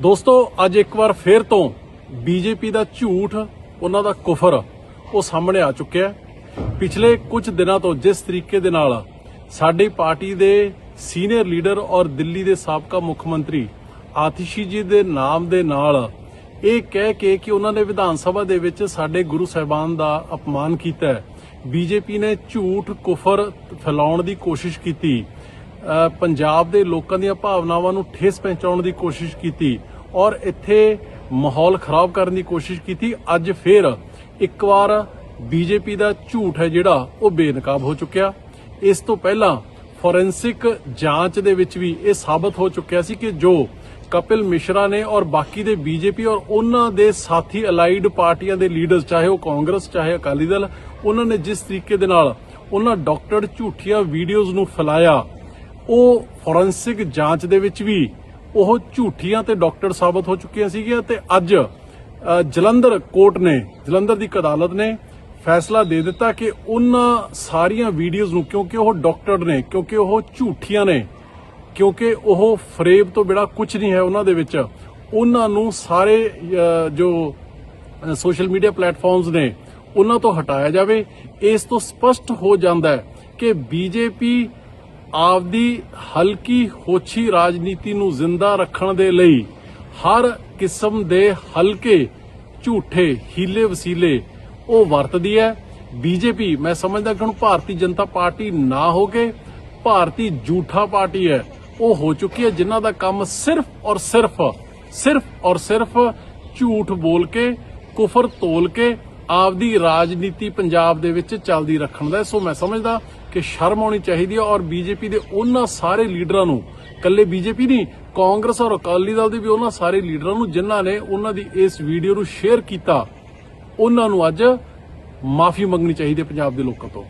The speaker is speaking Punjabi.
ਦੋਸਤੋ, ਅੱਜ ਇੱਕ ਵਾਰ ਫੇਰ ਤੋਂ ਬੀਜੇਪੀ ਦਾ ਝੂਠ, ਉਹਨਾਂ ਦਾ ਕੁਫਰ, ਉਹ ਸਾਹਮਣੇ ਆ ਚੁੱਕਿਆ ਪਿਛਲੇ ਕੁਝ ਦਿਨਾਂ ਤੋਂ ਜਿਸ ਤਰੀਕੇ ਦੇ ਨਾਲ ਸਾਡੀ ਪਾਰਟੀ ਦੇ ਸੀਨੀਅਰ ਲੀਡਰ ਔਰ ਦਿੱਲੀ ਦੇ ਸਾਬਕਾ ਮੁੱਖ ਮੰਤਰੀ ਆਤਿਸ਼ੀ ਜੀ ਦੇ ਨਾਮ ਦੇ ਨਾਲ ਇਹ ਕਹਿ ਕੇ ਕਿ ਉਹਨਾਂ ਨੇ ਵਿਧਾਨ ਸਭਾ ਦੇ ਵਿੱਚ ਸਾਡੇ ਗੁਰੂ ਸਾਹਿਬਾਨ ਦਾ ਅਪਮਾਨ ਕੀਤਾ ਹੈ। ਬੀਜੇਪੀ ਨੇ ਝੂਠ, ਕੁਫਰ ਫੈਲਾਉਣ ਦੀ ਕੋਸ਼ਿਸ਼ ਕੀਤੀ। ਪੰਜਾਬ ਦੇ ਲੋਕਾਂ ਦੀਆਂ ਭਾਵਨਾਵਾਂ ਨੂੰ ਠੇਸ ਪਹੁੰਚਾਉਣ ਦੀ ਕੋਸ਼ਿਸ਼ ਕੀਤੀ ਔਰ ਇੱਥੇ ਮਾਹੌਲ ਖਰਾਬ ਕਰਨ ਦੀ ਕੋਸ਼ਿਸ਼ ਕੀਤੀ, ਅੱਜ ਫੇਰ ਇੱਕ ਵਾਰ ਬੀਜੇਪੀ ਦਾ ਝੂਠ ਹੈ ਜਿਹੜਾ, ਉਹ ਬੇਨਕਾਬ ਹੋ ਚੁੱਕਿਆ। ਇਸ ਤੋਂ ਪਹਿਲਾਂ ਫੋਰੈਂਸਿਕ ਜਾਂਚ ਦੇ ਵਿੱਚ ਵੀ ਇਹ ਸਾਬਤ ਹੋ ਚੁੱਕਿਆ ਸੀ ਕਿ ਜੋ ਕਪਿਲ ਮਿਸ਼ਰਾ ਨੇ ਔਰ ਬਾਕੀ ਦੇ ਬੀਜੇਪੀ ਔਰ ਉਹਨਾਂ ਦੇ ਸਾਥੀ ਅਲਾਈਡ ਪਾਰਟੀਆਂ ਦੇ ਲੀਡਰਸ, ਚਾਹੇ ਉਹ ਕਾਂਗਰਸ, ਚਾਹੇ ਅਕਾਲੀ ਦਲ, ਉਹਨਾਂ ਨੇ ਜਿਸ ਤਰੀਕੇ ਦੇ ਨਾਲ ਉਹਨਾਂ ਡਾਕਟਰ ਝੂਠੀਆਂ ਵੀਡੀਓਜ਼ ਨੂੰ ਫੈਲਾਇਆ ਉਹ ਫੋਰੈਂਸਿਕ ਜਾਂਚ ਦੇ ਵਿੱਚ ਵੀ ਉਹ ਝੂਠੀਆਂ ਤੇ ਡਾਕਟਰ ਸਾਬਤ ਹੋ ਚੁੱਕੀਆਂ ਸੀਗੀਆਂ ਤੇ ਅੱਜ ਜਲੰਧਰ ਕੋਰਟ ਨੇ, ਜਲੰਧਰ ਦੀ ਅਦਾਲਤ ਨੇ ਫੈਸਲਾ ਦੇ ਦਿੱਤਾ ਕਿ ਉਹਨਾਂ ਸਾਰੀਆਂ ਵੀਡੀਓਜ਼ ਨੂੰ ਕਿਉਂਕਿ ਉਹ ਡਾਕਟਰ ਨੇ, ਕਿਉਂਕਿ ਉਹ ਝੂਠੀਆਂ ਨੇ, ਕਿਉਂਕਿ ਉਹ ਫਰੇਬ ਤੋਂ ਬਿਨਾ ਕੁਝ ਨਹੀਂ ਹੈ ਉਹਨਾਂ ਦੇ ਵਿੱਚ, ਉਹਨਾਂ ਨੂੰ ਸਾਰੇ ਜੋ ਸੋਸ਼ਲ ਮੀਡੀਆ ਪਲੇਟਫਾਰਮਸ ਨੇ, ਉਹਨਾਂ ਤੋਂ ਹਟਾਇਆ ਜਾਵੇ। ਇਸ ਤੋਂ ਸਪਸ਼ਟ ਹੋ ਜਾਂਦਾ ਹੈ ਕਿ ਬੀਜੇਪੀ ਆਪਦੀ ਹਲਕੀ ਹੋਛੀ ਰਾਜਨੀਤੀ ਨੂੰ ਜ਼ਿੰਦਾ ਰੱਖਣ ਦੇ ਲਈ ਹਰ ਕਿਸਮ ਦੇ ਹਲਕੇ, ਝੂਠੇ, ਹੀਲੇ ਵਸੀਲੇ ਉਹ ਵਰਤਦੀ ਹੈ। ਬੀਜੇਪੀ, ਮੈਂ ਸਮਝਦਾ ਕਿ ਹੁਣ ਭਾਰਤੀ ਜਨਤਾ ਪਾਰਟੀ ਨਾ ਹੋ ਕੇ ਭਾਰਤੀ ਝੂਠਾ ਪਾਰਟੀ ਹੈ, ਉਹ ਹੋ ਚੁੱਕੀ ਹੈ, ਜਿਨ੍ਹਾਂ ਦਾ ਕੰਮ ਸਿਰਫ ਔਰ ਸਿਰਫ ਸਿਰਫ ਔਰ ਸਿਰਫ ਝੂਠ ਬੋਲ ਕੇ, ਕੁਫਰ ਤੋਲ ਕੇ ਆਪਦੀ ਰਾਜਨੀਤੀ ਪੰਜਾਬ ਦੇ ਵਿੱਚ ਚੱਲਦੀ ਰੱਖਣ ਦਾ ਸੋ ਮੈਂ ਸਮਝਦਾ ਕਿ ਸ਼ਰਮ ਆਉਣੀ ਚਾਹੀਦੀ ਹੈ ਔਰ ਬੀਜੇਪੀ ਦੇ ਉਹਨਾਂ ਸਾਰੇ ਲੀਡਰਾਂ ਨੂੰ ਕੱਲੇ ਬੀਜੇਪੀ ਨਹੀਂ, ਕਾਂਗਰਸ ਔਰ ਅਕਾਲੀ ਦਲ ਦੇ ਵੀ ਉਹਨਾਂ ਸਾਰੇ ਲੀਡਰਾਂ ਨੂੰ ਜਿਨ੍ਹਾਂ ਨੇ ਉਹਨਾਂ ਦੀ ਇਸ ਵੀਡੀਓ ਨੂੰ ਸ਼ੇਅਰ ਕੀਤਾ, ਉਹਨਾਂ ਨੂੰ ਅੱਜ ਮਾਫੀ ਮੰਗਣੀ ਚਾਹੀਦੀ ਹੈ ਪੰਜਾਬ ਦੇ ਲੋਕਾਂ ਤੋਂ।